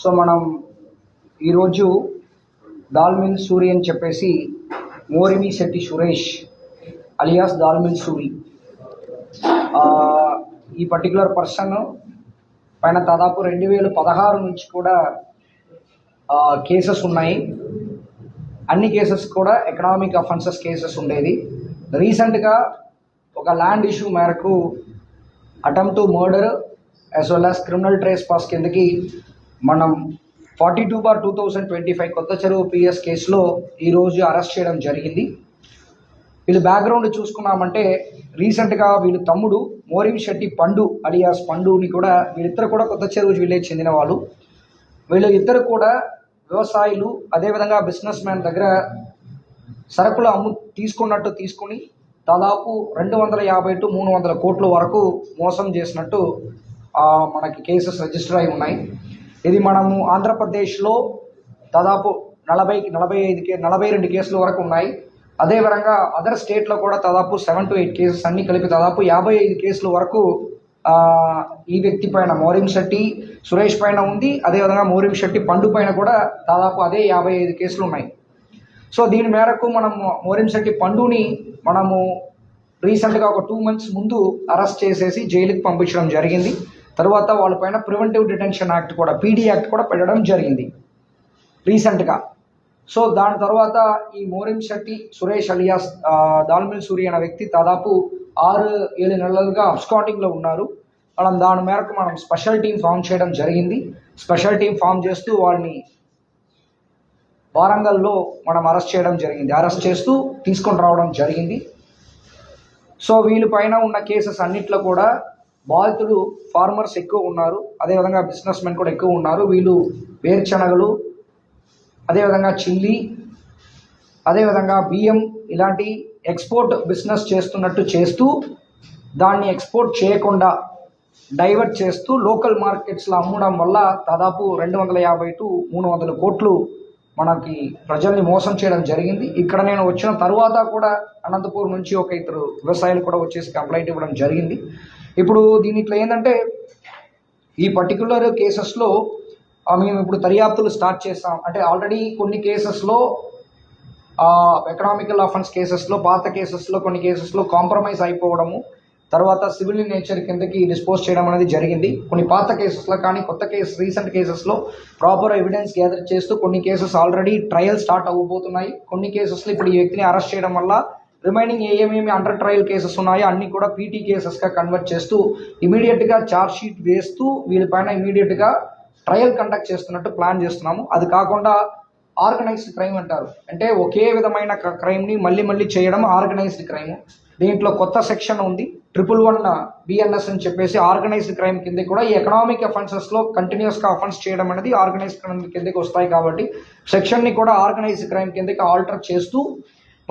So మనం ఈరోజు దాల్మిల్ సూరి అని చెప్పేసి మోరిమి శెట్టి సురేష్ అలియాస్ దాల్మిల్ సూరి. ఈ పర్టికులర్ పర్సన్ పైన దాదాపు రెండు వేల పదహారు నుంచి కూడా కేసెస్ ఉన్నాయి. అన్ని కేసెస్ కూడా ఎకనామిక్ అఫెన్సెస్ కేసెస్ ఉండేది. రీసెంట్గా ఒక ల్యాండ్ ఇష్యూ మేరకు attempt to murder as well as criminal trespass కిందకి మనం forty two bar two thousand twenty five Kothacheruvu PS కేసులో ఈరోజు అరెస్ట్ చేయడం జరిగింది. వీళ్ళు బ్యాక్గ్రౌండ్ చూసుకున్నామంటే రీసెంట్గా వీళ్ళ తమ్ముడు మోరిం శెట్టి పండు అలియాస్ పండుని కూడా వీళ్ళిద్దరు కూడా కొత్త చెరువు విలేజ్ చెందిన వాళ్ళు. వీళ్ళు ఇద్దరు కూడా వ్యవసాయులు అదేవిధంగా బిజినెస్ మ్యాన్ దగ్గర సరుకులు అమ్ము తీసుకున్నట్టు తీసుకుని దాదాపు రెండు వందల యాభై టు మూడు వందల కోట్ల వరకు మోసం చేసినట్టు మనకి కేసెస్ రిజిస్టర్ అయి ఉన్నాయి. ఇది మనము ఆంధ్రప్రదేశ్లో దాదాపు నలభై నలభై ఐదు కే నలభై రెండు కేసుల వరకు ఉన్నాయి. అదేవిధంగా అదర్ స్టేట్లో కూడా దాదాపు సెవెన్ టు ఎయిట్ కేసెస్ అన్నీ కలిపి దాదాపు యాభై ఐదు కేసుల వరకు ఈ వ్యక్తి పైన మోరిం శెట్టి సురేష్ పైన ఉంది. అదేవిధంగా మోరిం శెట్టి పండు పైన కూడా దాదాపు అదే యాభై ఐదు కేసులు ఉన్నాయి. సో దీని మేరకు మనం మోరిం శెట్టి పండుని మనము రీసెంట్గా ఒక టూ మంత్స్ ముందు అరెస్ట్ చేసేసి జైలుకి పంపించడం జరిగింది. తర్వాత వాళ్ళపైన ప్రివెంటివ్ డిటెన్షన్ యాక్ట్ కూడా పీడీ యాక్ట్ కూడా పెట్టడం జరిగింది. రీసెంట్గా. సో దాని తర్వాత ఈ మోరిం శెట్టి సురేష్ అలియాస్ దాల్మిల్ సూరి అనే వ్యక్తి దాదాపు ఆరు ఏడు నెలలుగా అబ్స్కాటింగ్లో ఉన్నారు. మనం దాని మేరకు మనం స్పెషల్ టీం ఫామ్ చేయడం జరిగింది. స్పెషల్ టీం ఫామ్ చేస్తూ వాళ్ళని వారంగల్లో మనం అరెస్ట్ చేయడం జరిగింది. అరెస్ట్ చేస్తూ తీసుకొని రావడం జరిగింది. సో వీళ్ళ పైన ఉన్న కేసెస్ అన్నిట్లో కూడా బాధితులు ఫార్మర్స్ ఎక్కువ ఉన్నారు అదేవిధంగా బిజినెస్ మెన్ కూడా ఎక్కువ ఉన్నారు. వీళ్ళు వేరుశనగలు అదేవిధంగా చిల్లీ అదేవిధంగా బియ్యం ఇలాంటి ఎక్స్పోర్ట్ బిజినెస్ చేస్తున్నట్టు చేస్తూ దాన్ని ఎక్స్పోర్ట్ చేయకుండా డైవర్ట్ చేస్తూ లోకల్ మార్కెట్స్లో అమ్మడం వల్ల దాదాపు రెండు వందల యాభై టు మూడు వందల కోట్లు మనకి ప్రజల్ని మోసం చేయడం జరిగింది. ఇక్కడ నేను వచ్చిన తర్వాత కూడా అనంతపూర్ నుంచి ఒక ఇద్దరు వ్యవసాయాలు కూడా వచ్చేసి కంప్లైంట్ ఇవ్వడం జరిగింది. ఇప్పుడు దీని ఇట్లా ఏంటంటే ఈ పర్టికులర్ కేసెస్లో మేము ఇప్పుడు దర్యాప్తులు స్టార్ట్ చేస్తాం అంటే ఆల్రెడీ కొన్ని కేసెస్లో ఎకనామికల్ అఫెన్స్ కేసెస్లో పాత కేసెస్లో కొన్ని కేసెస్లో కాంప్రమైజ్ అయిపోవడము తర్వాత సివిల్ నేచర్ కిందకి డిస్పోజ్ చేయడం అనేది జరిగింది. కొన్ని పాత కేసెస్లో కానీ కొత్త కేసు రీసెంట్ కేసెస్లో ప్రాపర్ ఎవిడెన్స్ గ్యాదర్ చేస్తూ కొన్ని కేసెస్ ఆల్రెడీ ట్రయల్ స్టార్ట్ అవ్వబోతున్నాయి. కొన్ని కేసెస్లో ఇప్పుడు ఈ వ్యక్తిని అరెస్ట్ చేయడం వల్ల రిమైనింగ్ ఏమేమి అండర్ ట్రయల్ కేసెస్ ఉన్నాయో. అన్ని కూడా పీటీ కేసెస్గా కన్వర్ట్ చేస్తూ ఇమీడియట్గా ఛార్జ్ షీట్ వేస్తూ వీళ్ళపైన ఇమీడియట్గా ట్రయల్ కండక్ట్ చేస్తున్నట్టు ప్లాన్ చేస్తున్నాము. అది కాకుండా ఆర్గనైజ్డ్ క్రైమ్ అంటారు. అంటే ఒకే విధమైన క్రైమ్ని మళ్ళీ మళ్ళీ చేయడం ఆర్గనైజ్డ్ క్రైమ్ దీంట్లో కొత్త సెక్షన్ ఉంది. ట్రిపుల్ వన్ బిఎన్ఎస్ అని చెప్పేసి ఆర్గనైజ్డ్ క్రైమ్ కింద కూడా ఈ ఎకనామిక్ అఫెన్సెస్లో కంటిన్యూస్గా అఫెన్స్ చేయడం అనేది ఆర్గనైజ్డ్ క్రైమ్ కిందకి వస్తాయి కాబట్టి సెక్షన్ని కూడా ఆర్గనైజ్డ్ క్రైమ్ కిందకి ఆల్టర్ చేస్తూ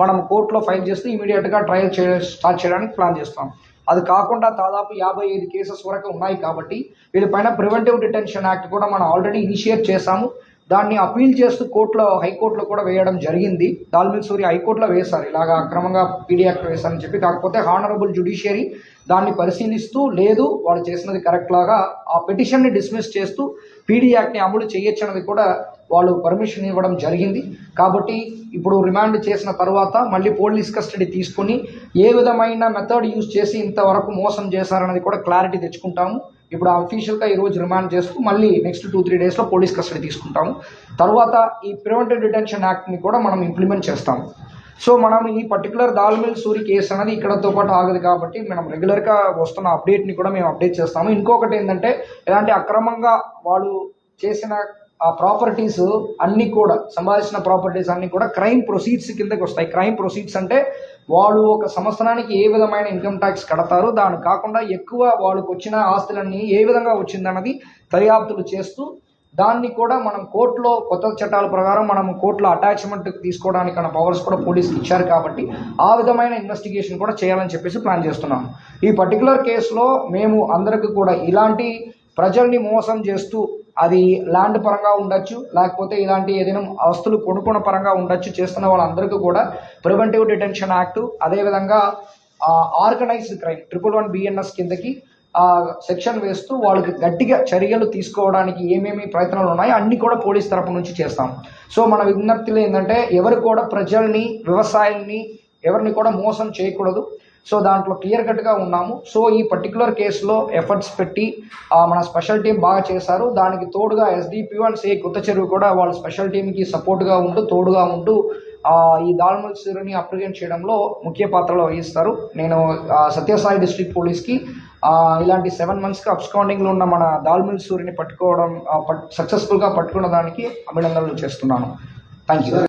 మనం కోర్టులో ఫైల్ చేస్తూ ఇమీడియట్గా ట్రయల్ చే స్టార్ట్ చేయడానికి ప్లాన్ చేస్తాం. అది కాకుండా దాదాపు యాభై ఐదు కేసెస్ వరకు ఉన్నాయి కాబట్టి వీళ్ళపైన ప్రివెంటివ్ డిటెన్షన్ యాక్ట్ కూడా మనం ఆల్రెడీ ఇనిషియేట్ చేశాము. దాన్ని అపీల్ చేస్తూ కోర్టులో హైకోర్టులో కూడా వేయడం జరిగింది. దాల్మిల్ సూరి హైకోర్టులో వేశారు. ఇలాగా అక్రమంగా పీడీ యాక్ట్ వేశారని చెప్పి. కాకపోతే హానరబుల్ జుడిషియరీ దాన్ని పరిశీలిస్తూ లేదు వాళ్ళు చేసినది కరెక్ట్ లాగా ఆ పిటిషన్ని డిస్మిస్ చేస్తూ పీడీ యాక్ట్ని అమలు చేయొచ్చు అన్నది కూడా వాళ్ళు పర్మిషన్ ఇవ్వడం జరిగింది. కాబట్టి ఇప్పుడు రిమాండ్ చేసిన తర్వాత మళ్ళీ పోలీస్ కస్టడీ తీసుకుని ఏ విధమైన మెథడ్ యూజ్ చేసి ఇంతవరకు మోసం చేశారనేది కూడా క్లారిటీ తెచ్చుకుంటాము. ఇప్పుడు అఫీషియల్గా ఈరోజు రిమాండ్ చేస్తూ మళ్ళీ నెక్స్ట్ టూ త్రీ డేస్లో పోలీస్ కస్టడీ తీసుకుంటాము. తర్వాత ఈ ప్రివెంటివ్ డిటెన్షన్ యాక్ట్ని కూడా మనం ఇంప్లిమెంట్ చేస్తాము. సో మనం ఈ పర్టికులర్ దాల్మిల్ సూరి కేసు అనేది ఇక్కడతో పాటు ఆగదు కాబట్టి మనం రెగ్యులర్గా వస్తున్న అప్డేట్ని కూడా మేము అప్డేట్ చేస్తాము. ఇంకొకటి ఏంటంటే ఇలాంటి అక్రమంగా వాళ్ళు చేసిన ఆ ప్రాపర్టీస్ అన్నీ కూడా సంపాదించిన ప్రాపర్టీస్ అన్నీ కూడా క్రైమ్ ప్రొసీడ్స్ కిందకి వస్తాయి. క్రైమ్ ప్రొసీడ్స్ అంటే వాళ్ళు ఒక సంవత్సరానికి ఏ విధమైన ఇన్కమ్ ట్యాక్స్ కడతారో దాని కాకుండా ఎక్కువ వాళ్ళకు వచ్చిన ఆస్తులన్నీ ఏ విధంగా వచ్చిందన్నది దర్యాప్తులు చేస్తూ దాన్ని కూడా మనం కోర్టులో కొత్త చట్టాల ప్రకారం మనం కోర్టులో అటాచ్మెంట్ తీసుకోవడానికి అన్న పవర్స్ కూడా పోలీసులు ఇచ్చారు కాబట్టి ఆ విధమైన ఇన్వెస్టిగేషన్ కూడా చేయాలని చెప్పేసి ప్లాన్ చేస్తున్నాం. ఈ పర్టికులర్ కేసులో మేము అందరికీ కూడా ఇలాంటి ప్రజల్ని మోసం చేస్తూ అది ల్యాండ్ పరంగా ఉండొచ్చు లేకపోతే ఇలాంటి ఏదైనా ఆస్తులు కొనుక్కున్న పరంగా ఉండొచ్చు చేస్తున్న వాళ్ళందరికీ కూడా ప్రివెంటివ్ డిటెన్షన్ యాక్ట్ అదేవిధంగా organised crime triple one BNS కిందకి సెక్షన్ వేస్తూ వాళ్ళకి గట్టిగా చర్యలు తీసుకోవడానికి ఏమేమి ప్రయత్నాలు ఉన్నాయో అన్ని కూడా పోలీస్ తరపు నుంచి చేస్తాం. సో మన విజ్ఞప్తులు ఏంటంటే ఎవరు కూడా ప్రజల్ని వ్యవసాయాన్ని ఎవరిని కూడా మోసం చేయకూడదు. సో దాంట్లో క్లియర్ కట్గా ఉన్నాము. సో ఈ పర్టికులర్ కేసులో ఎఫర్ట్స్ పెట్టి మన స్పెషల్ టీం బాగా చేశారు. దానికి తోడుగా ఎస్డిపి అండ్ సే కొత్త చెరువు కూడా వాళ్ళ స్పెషల్ టీంకి సపోర్ట్గా ఉంటూ తోడుగా ఉంటూ ఈ దాల్మల్ సీరుని అప్రిజెంట్ చేయడంలో ముఖ్య పాత్రలో వహిస్తారు. నేను సత్యసాయి డిస్ట్రిక్ట్ పోలీస్కి ఇలాంటి సెవెన్ మంత్స్కి అబ్స్కౌండింగ్లో ఉన్న మన దాల్మిల్ సూరిని పట్టుకోవడం సక్సెస్ఫుల్గా పట్టుకున్న దానికి అభినందనలు చేస్తున్నాను. Thank you